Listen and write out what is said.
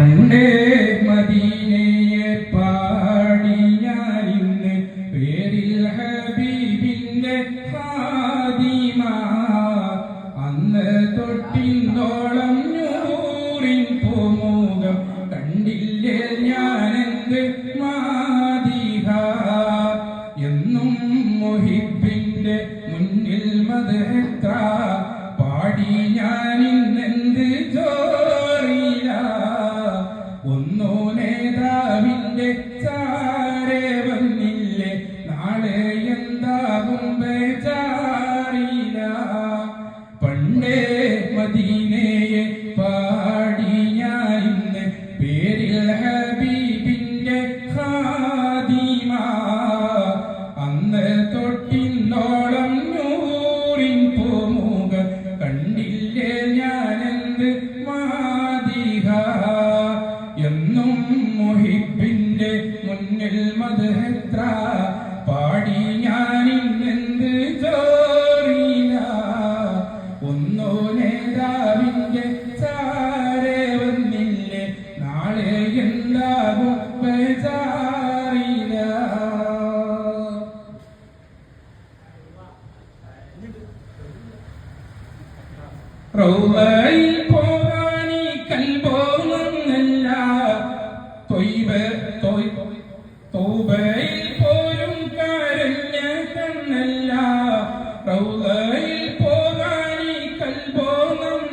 പണ്ടേ മദീനയെ ഞാനിന്ന് പേരിൽ ഹബീബിന്റെ ഹാദിമ അന്ന് തൊട്ടിന്തോളം നൂറിൻ പൂമുഖം കണ്ടില്ലേ ഞാനെന്ത് മാതിഹ എന്നും മുഹിബിന്റെ നേതാവിന്റെ ചാരേ വന്നില്ലേ? നാളെ എന്താകും ബേജാറില്ല പണ്ടേ മദീനയെ പാടിയായിന്ന് പേരിൽ ഹബീബിന്റെ ഹാദിമ അന്ന് തൊട്ടിന്നോളം നൂറിൻ പോമുക കണ്ടില്ലേ ഞാനെന്ത് മധുഹത്ര പാടി ഞാനിന്നെന്ത് ചോറില്ല ഒന്നോ നേതാവിന്റെ ചാരെ വന്നില്ലേ. നാളെ എന്താകും ബേജാറില്ല റൗളയിൽ പോകാനി കൽബോന്നല്ല തൊയ്ബ തൊയ് തൗബയിൽ പോലും കരഞ്ഞ കണ്ണല്ല റൗദ